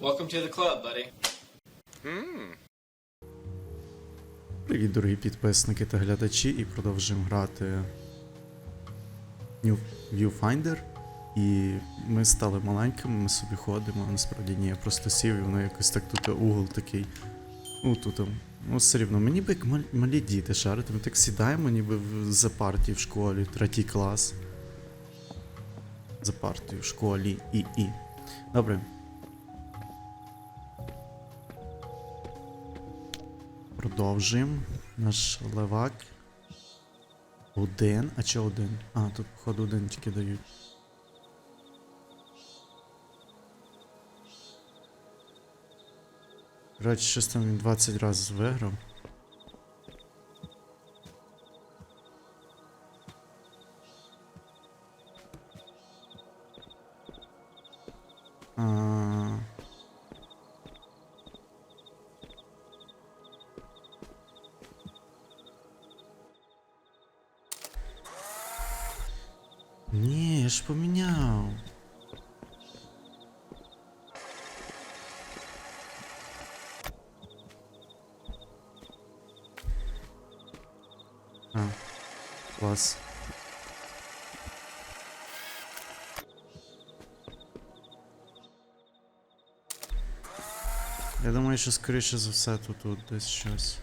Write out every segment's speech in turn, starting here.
Welcome to the club, buddy. Привіт, дорогі підписники та глядачі, і продовжуємо грати New Viewfinder. І ми стали маленькими, ми собі ходимо, а насправді ні, я просто сів і воно якось так тут угол такий. Ну тут. там, Ну, все рівно, мені би як мал- малі діти шарити, ми так сідаємо, ніби в, за партії в школі, третій клас. За партію в школі і і. Добре. Продовжуємо. Наш левак. Один. А чи один? А, тут, походу, один тільки дають. Коротше, щось там він 20 разів виграв. Ж поміняв. А, клас. Я думаю, що скоріше за все тут, тут десь щось.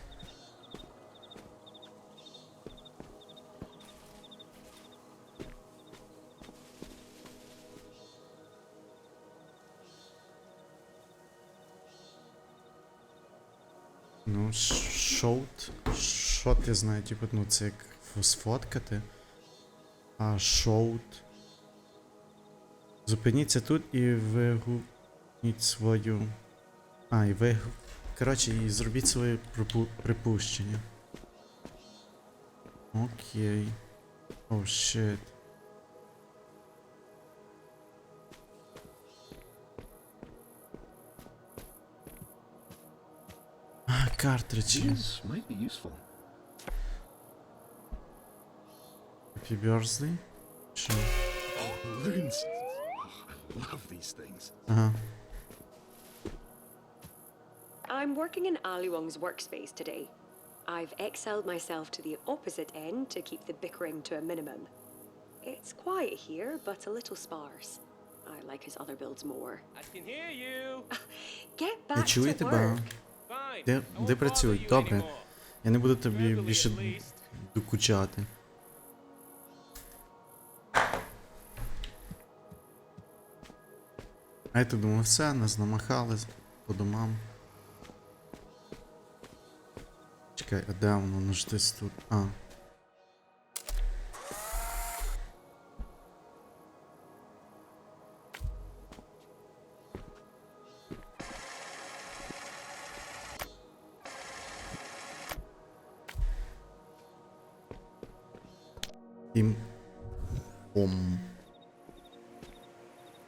Ну, шоут. Шот, я знаю, типу, ну це як сфоткати. А шоут. Зупиніться тут і вигукніть свою. А, і ви. Коротше, і зробіть своє припу... припущення. Окей. О, щит. cartridges. Might be useful. Oh, I love these things. I'm working in ah Ali Wong's workspace today. I've exiled myself to the opposite end to keep the bickering to a minimum. It's quiet here, but a little sparse. I like his other builds more. I can hear you. Get back to work. Bağ. Де, де працюють? Добре. Я не буду тобі більше докучати. А я то думав, все, нас намахали по домам. Чекай, а де воно? Ну ж десь тут. А.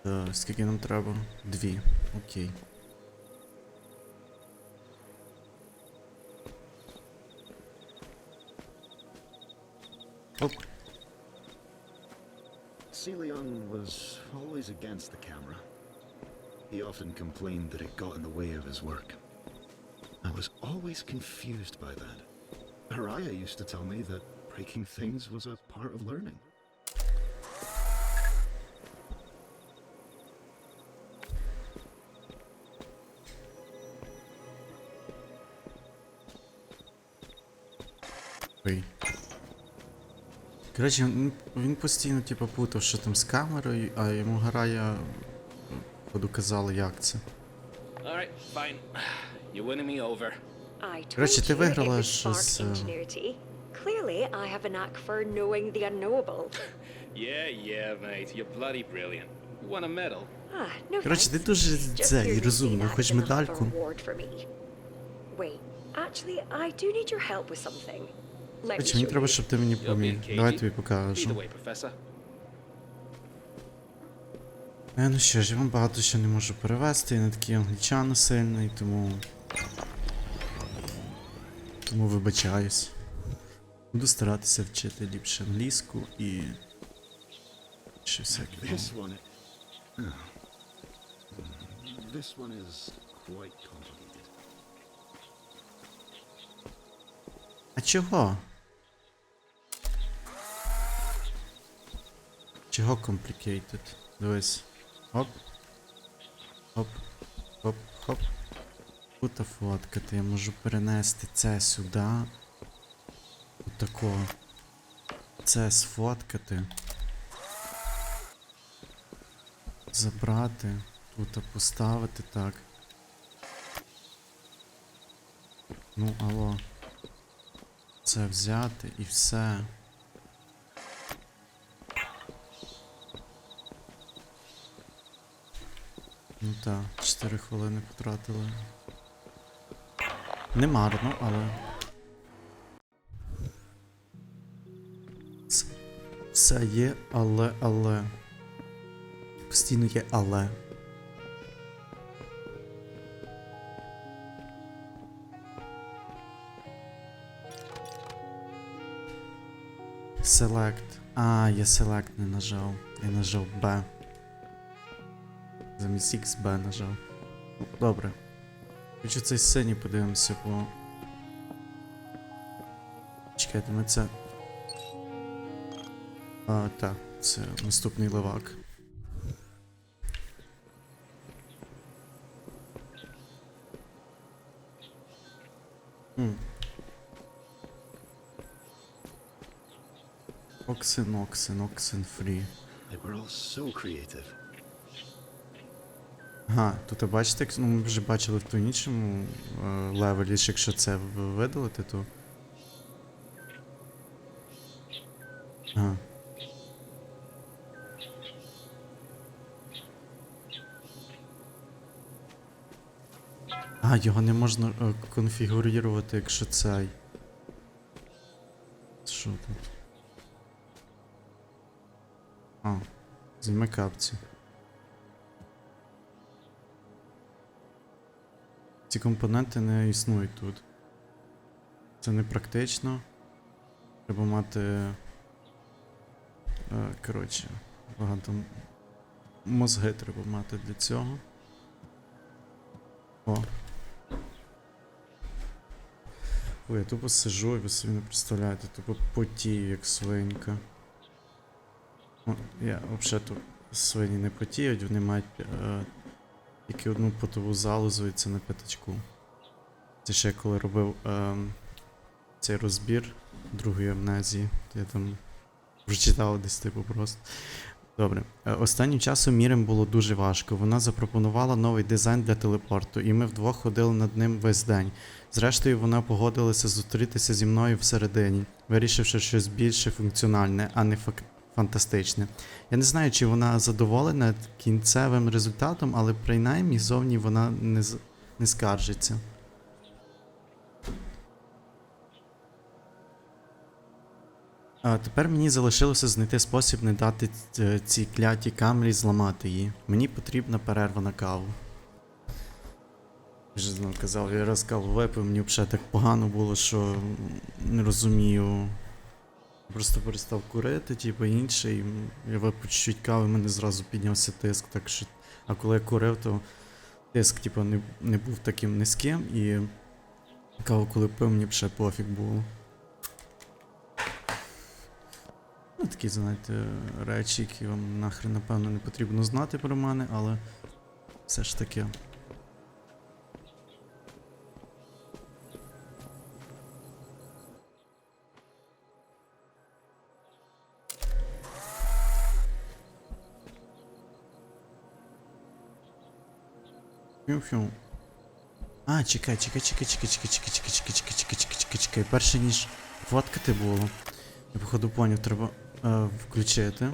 Е, скільки нам треба? Дві. Окей. Оп. Celion was always against the camera. He often complained that it got in the way of his work. I was always confused by that. Araya used to tell me that breaking things was a part of learning. Коротше, він, він постійно типу путав, що там з камерою, а йому Гарая поду казала, як це. All right, fine. You're winning me over. I Коротше, told ти you it виграла would щось. spark е, ingenuity. Clearly, I have a knack for knowing the unknowable. Yeah, yeah, mate. You're bloody brilliant. You won a medal. Ah, no Коротше, ти thanks. дуже Just цей purely розумний, seeing хоч that as enough медальку. reward for me. Wait, actually, I do need your help with something. Let мені треба, щоб ти мені поміг. Давай тобі покажу. Е, ну що ж, я вам багато що не можу перевести, я не такий англічано сильний, тому. Тому вибачаюсь. Буду старатися вчити ліпше англійську і. Ще всяке. This one. This one is quite complicated. А чого? Чого complicated? Дивись. Оп. Оп. Оп. Хоп. Тут фоткати. Я можу перенести це сюди. Отако. Це сфоткати. Забрати. Тут поставити так. Ну, алло. Це взяти і все. Ну так, 4 хвилини потратили. Не марно, але. Все є, але, але. Постійно є але. Select. А, я Select не нажав. Я нажав B. Замість X B нажав. Добре. Хочу цей синій подивимося, бо. Чекайте, ми це. А, так, це наступний левак. Оксин, оксин, оксин фрі. They were all so creative. Ага, тут бачите, ну ми вже бачили в тому іншому е, левелі, що якщо це видалити, то. Ага. А, його не можна е, конфігурувати, якщо цей. Що тут? А, зніми капці. Ці компоненти не існують тут. Це не практично. Треба мати. Е, коротше, багато мозги треба мати для цього. О. Ой, я тупо сижу, і ви собі не представляєте, тупо потію, як свинька. О, я взагалі тут свині не потіють, вони мають е, тільки одну потову залозу і це на п'ятачку. Це ще коли робив ем, цей розбір другої амнезії, то я там прочитав десь типу просто. Добре. Е, Останнім часом Мірем було дуже важко. Вона запропонувала новий дизайн для телепорту, і ми вдвох ходили над ним весь день. Зрештою, вона погодилася зустрітися зі мною всередині, вирішивши щось більше функціональне, а не фак- фантастичне. Я не знаю, чи вона задоволена кінцевим результатом, але принаймні зовні вона не, не скаржиться. А тепер мені залишилося знайти спосіб не дати е, цій клятій камері зламати її. Мені потрібна перерва на каву. Я ж знову казав, я раз каву випив, мені взагалі так погано було, що не розумію. Просто перестав курити, типу інший. Я випив чуть кави, мене зразу піднявся тиск, так що. А коли я курив, то тиск, типу, не, не був таким низьким і каву, коли пив, мені б ще пофіг було. Ну, такі, знаєте, речі, які вам нахрен, напевно, не потрібно знати про мене, але все ж таки. Фю-фю. А, чекай, чекай, чекай, чекай, чекай, чекай, чекай, чекай, чекай, чекай, чекай, чекай, чекай. Перше ніж фоткати було. Я походу поняв, треба е, включити.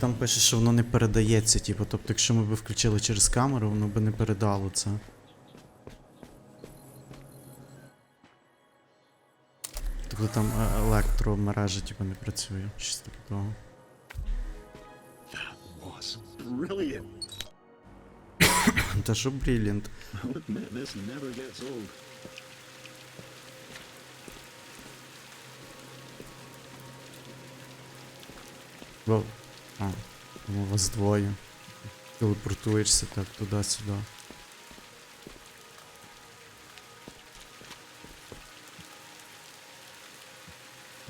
Там пише, що воно не передається, типу, тобто, якщо ми б включили через камеру, воно би не передало це. Тобто там е, електромережа, типу, не працює. Щось типу. That was Brilliant. Да что бриллиант? Вау. А, ну вас двоє. Телепортуєшся так туда-сюда.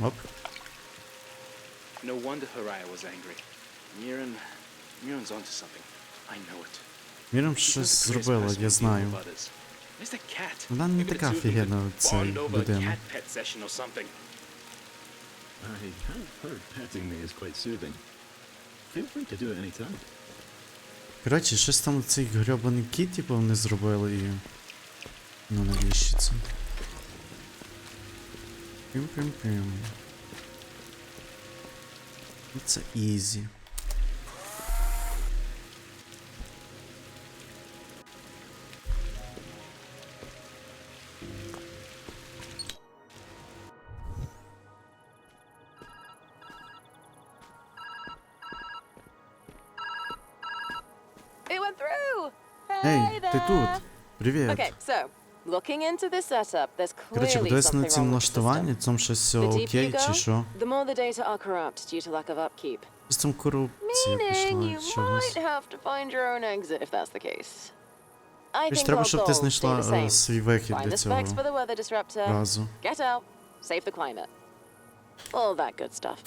Оп. No wonder Haraya was angry. Niran Miran's onto something. I know it. Міром She's щось зробила, я знаю. with others. Where's the cat? Вона не така офігенна, a людина. cat pet session or something. I have heard petting me is quite soothing. Feel free to do it any time. Коротше, щось там цей грьобаний кіт, типу, вони зробили і. Ну навіщо це? Пім-пім-пім. Ну, Це ізі. Коротше, clearly подивися на something ці wrong with the налаштування, system. там щось все The окей, deeper you чи go, що? the more the data are corrupt due to lack of upkeep. Щось там корупція Meaning пішла you чогось. might have to find your own exit if that's the case. I Тобто think треба, our щоб ти goals stay знайшла the е, same. свій вихід Find для the specs for цього the weather disruptor, разу. get out, save the climate. All that good stuff.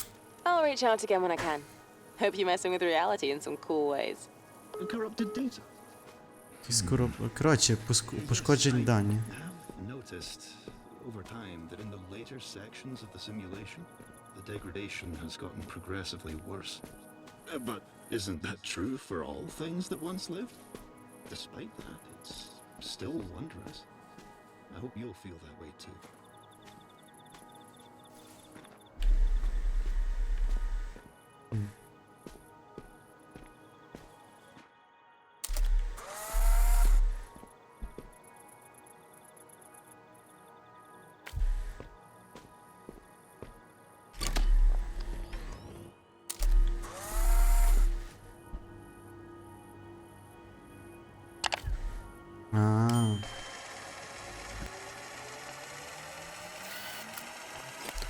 I'll reach out again when I can. Hope you're messing with reality in some cool ways. Corrupted data. Якісь кору... Коротше, поск- пошкоджені дані. I have noticed over time that in the later sections of the simulation, the degradation has gotten progressively worse. Uh, But isn't that true for all things that once lived? Despite that, it's still wondrous. I hope you'll feel that way too.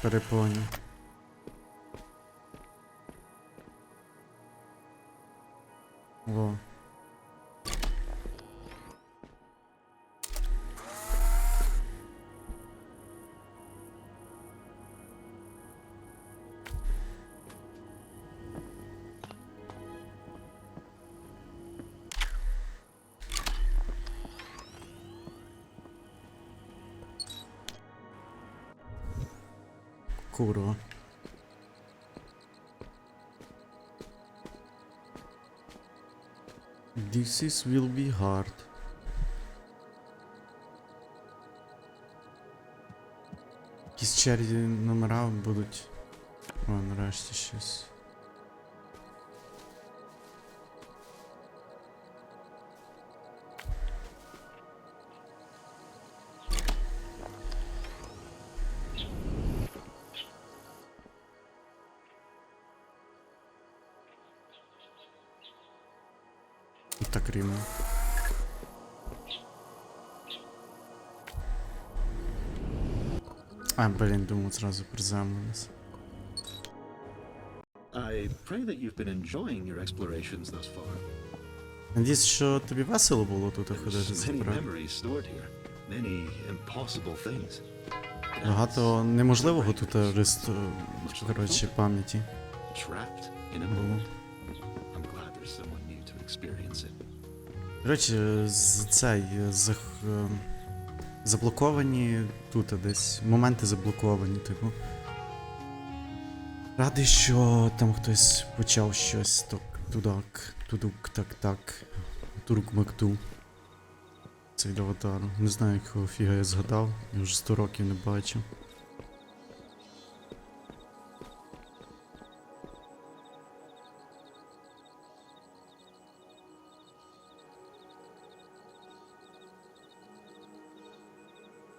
Тепер Курва. This is will be hard. Якісь черзі номера будуть. О, нарешті щось. А, блін, думав, зразу приземлились. I pray that you've been enjoying your explorations thus far. Надіюсь, що тобі весело було тут ходити за. Багато неможливого тут е, рест... коротше, пам'яті було. Коротше, з цей зах... заблоковані тут десь. Моменти заблоковані, типу. Радий, що там хтось почав щось так, тудак, тудук, так, так. Турук Макту. Це від аватару. Не знаю, якого фіга я згадав, я вже 100 років не бачив.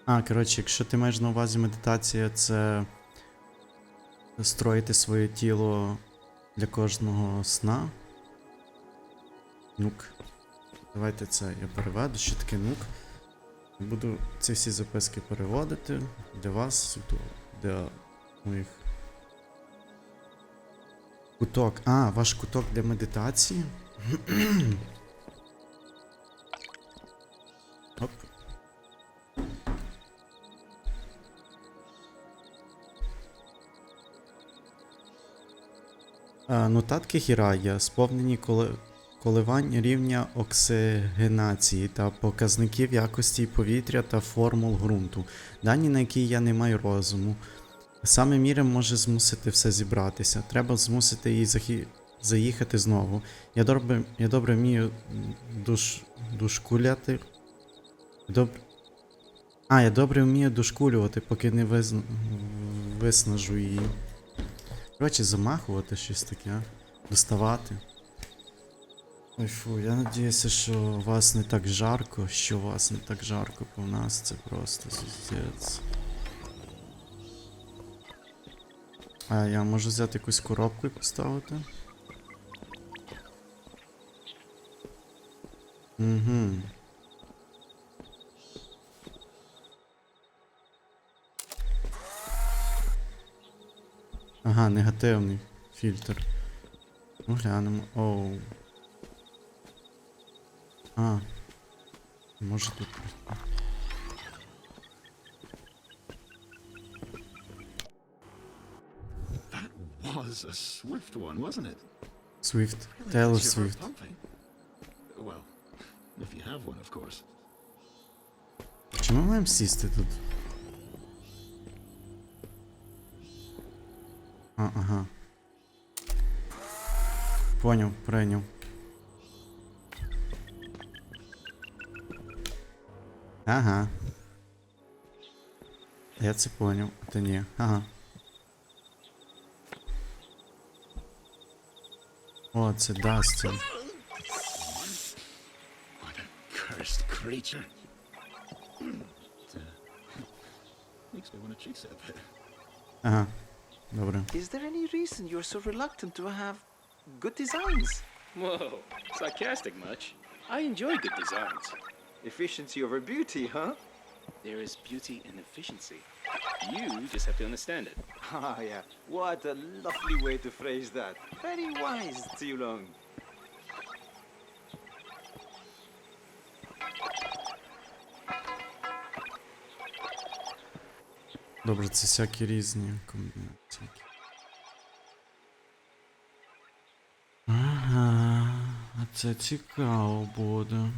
А, коротше, якщо ти маєш на увазі медитація, це строїти своє тіло для кожного сна. Нук. Давайте це я переведу, що таке нук. Буду ці всі записки переводити для вас, для моїх Куток. А, ваш куток для медитації? Нотатки Хірая сповнені коли... коливань рівня оксигенації та показників якості повітря та формул ґрунту, дані на які я не маю розуму. Саме Мірем може змусити все зібратися. Треба змусити її захі... заїхати знову. Я добре, я добре вмію душ... дошкуляти. Добре. А, я добре вмію дошкулювати, поки не визн... виснажу її. Коротше, замахувати щось таке. Доставати. Ой фу, я надіюся, що у вас не так жарко, що у вас не так жарко, бо у нас це просто зіздець. А я можу взяти якусь коробку і поставити? Угу. Ага, негативний фільтр. Ну, глянемо. Оу. А. Може тут. That was a swift one, wasn't it? Swift. Taylor Swift. Well, if you have one, of course. Чи ми маємо сісти тут? А, ага. Поняв, прийняв. Ага. Я це поняв, а ти ні. Ага. О, це Дастін. Creature. It, uh, makes me want to chase it a bit. Dobra. Is there any reason you're so reluctant to have good designs? Whoa, sarcastic much. I enjoy good designs. Efficiency over beauty, huh? There is beauty in efficiency. You just have to understand it. Ah, yeah. What a lovely way to phrase that. Very wise, Tzu Long. Добре, це всякі різні комбінації. Ага, а це цікаво буде.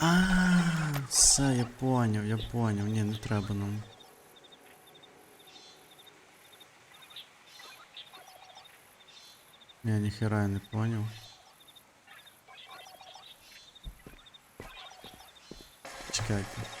А, все, я поняв, я поняв. Ні, не треба нам. Ні, ніхера не поняв. Чекайте.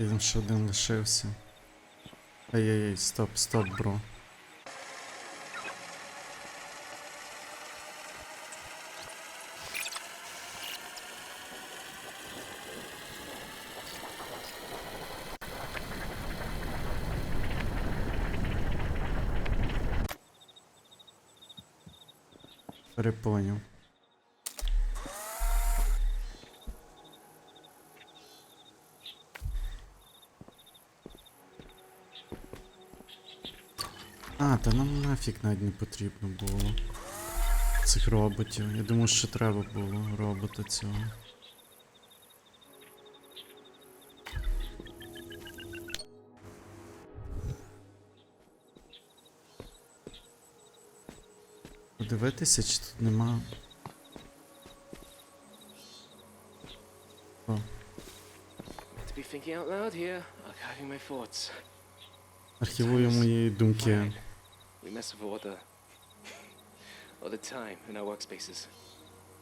Він ще один лишився. Ай-яй-яй, стоп, стоп, бро. Перепоняв. А, та нам нафіг навіть не потрібно було. Цих роботів. Я думаю, що треба було робота цього. Подивитися, чи тут нема. О, To be thinking out loud here, archiving my thoughts. архівую мої думки. Fine. We mess with all the all the time in our workspaces.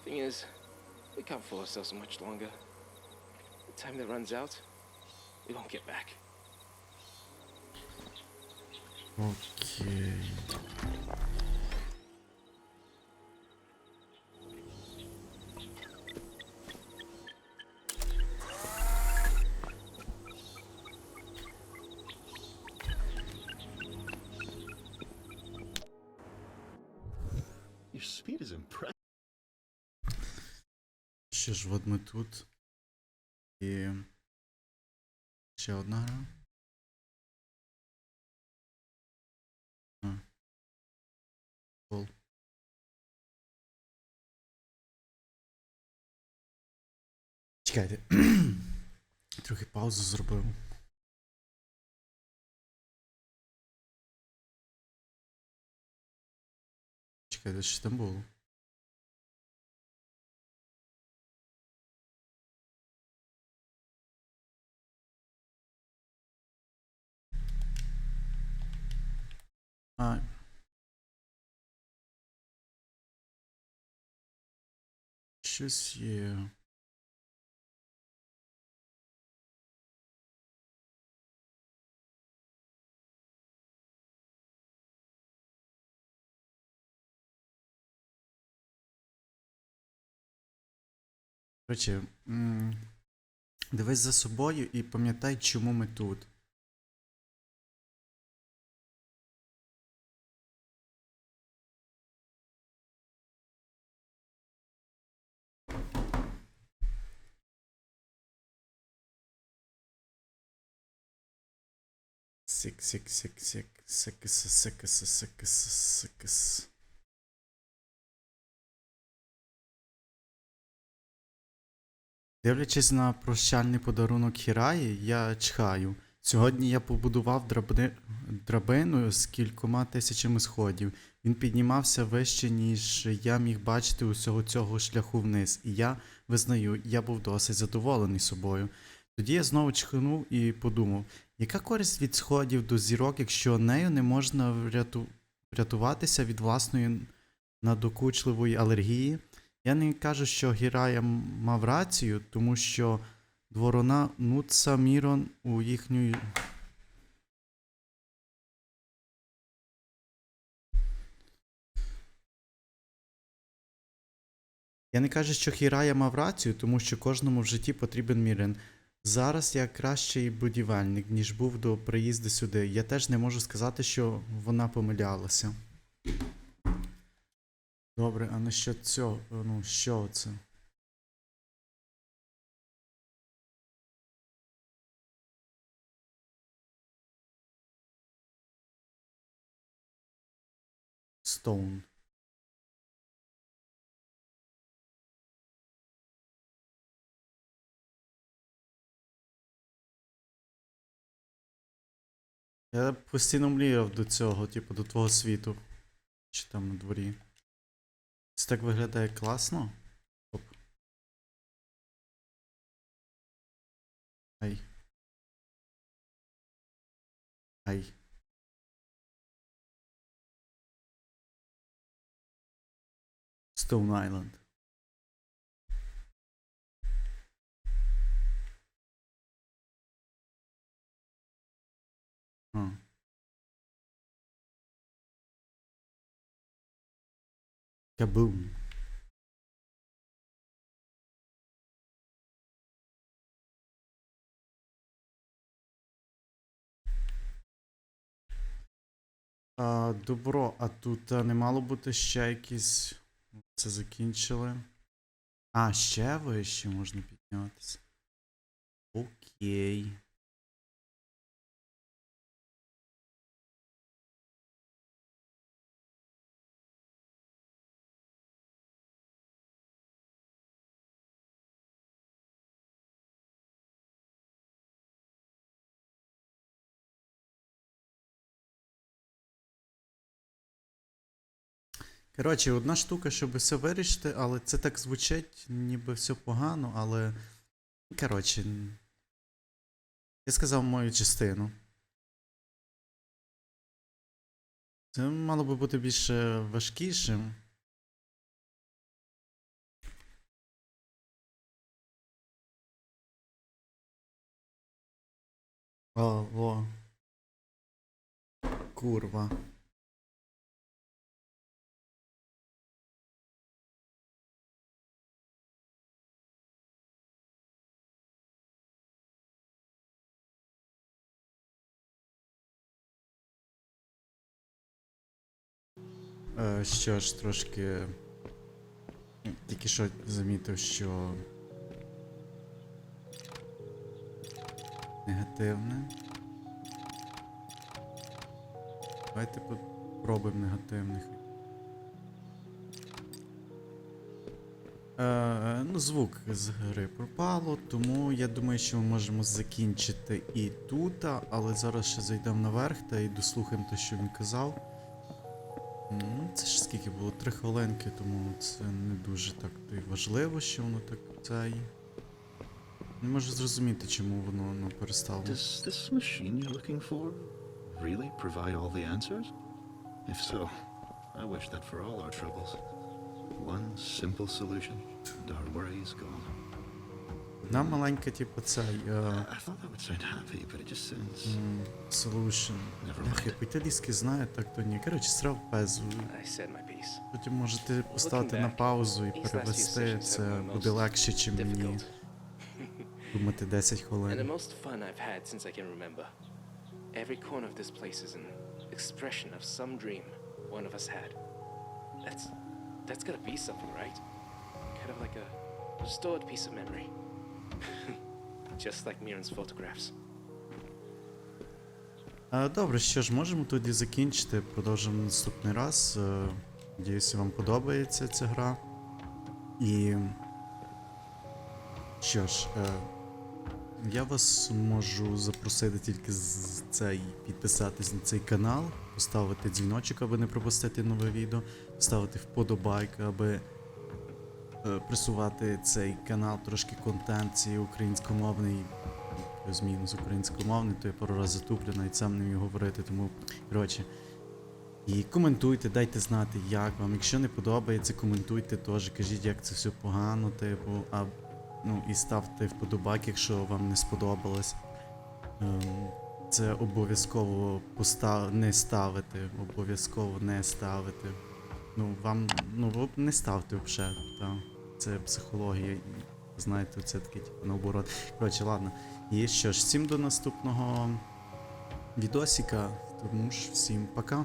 Thing is, we can't fool ourselves much longer. The time that runs out, we won't get back. Окей. Speed is impressive. Що ж, от ми тут. І. Ще одна гра. Чекайте. Трохи паузу зробив. Чекайте, що там було? А. Щось м, дивись за собою і пам'ятай, чому ми тут. Сик, сик, Дивлячись на прощальний подарунок Хіраї, я чхаю. Сьогодні я побудував драбни... драбину з кількома тисячами сходів. Він піднімався вище, ніж я міг бачити усього цього шляху вниз, і я визнаю, я був досить задоволений собою. Тоді я знову чхнув і подумав, яка користь від сходів до зірок, якщо нею не можна вряту... врятуватися від власної надокучливої алергії? Я не кажу, що Гірая мав рацію, тому що дворона Нуца Мірон у їхню. Я не кажу, що Хірая мав рацію, тому що кожному в житті потрібен Мірен. Зараз я кращий будівельник, ніж був до приїзду сюди. Я теж не можу сказати, що вона помилялася. Добре, а насчет цього, ну, що це? Stone. Я постійно мріяв до цього, типу, до твого світу. Чи там на дворі. Це так виглядає класно. Оп. Ай. Ай. Stone Island. Kaboom. А, добро, а тут а, не мало бути ще якісь. Це закінчили. А, ще вище можна піднятися. Окей. Коротше, одна штука, щоб все вирішити, але це так звучить, ніби все погано, але. Коротше. Я сказав мою частину. Це мало би бути більше важкішим. О. Курва. Що ж, трошки Тільки що замітив, що. Негативне. Давайте попробуємо негативних. Е, ну, звук з гри пропало, тому я думаю, що ми можемо закінчити і тут, але зараз ще зайдемо наверх та і дослухаємо те, що він казав. Ну, це ж скільки було? Три хвилинки, тому це не дуже так то важливо, що воно так цей. Не можу зрозуміти, чому воно ну, перестало. Does this machine you're looking for really provide all the answers? If so, I wish that for all our troubles. One simple solution, and our worries gone. Одна маленька, типу, цей. Е, solution. Ах, я mind. знаю, так то ні. Коротше, срав пезу. Потім можете поставити на паузу і перевести. Це буде легше, чим мені думати 10 хвилин. Every corner of this place is an expression of some dream one of us had. That's that's gotta be something, right? Kind of like a restored piece of memory. Just like Miran's photographs. Е, Добре, що ж, можемо тоді закінчити. Продовжимо наступний раз. Е, Надіюся, вам подобається ця гра. І. Що ж, е, я вас можу запросити тільки з цей підписатись на цей канал, поставити дзвіночок, аби не пропустити нове відео, ставити вподобайк, аби е, просувати цей канал, трошки контент цей українськомовний плюс-мінус українськомовний, то я пару разів затуплю, навіть сам не вмію говорити, тому коротше. І коментуйте, дайте знати, як вам. Якщо не подобається, коментуйте теж, кажіть, як це все погано, типу, а ну і ставте вподобайк, якщо вам не сподобалось. Ем, Це обов'язково постав... не ставити, обов'язково не ставити. Ну, вам, ну, не ставте взагалі. Це психологія. Знаєте, це таке, типу, наоборот. Коротше, ладно. І що ж, всім до наступного відосика. Тому ж всім пока.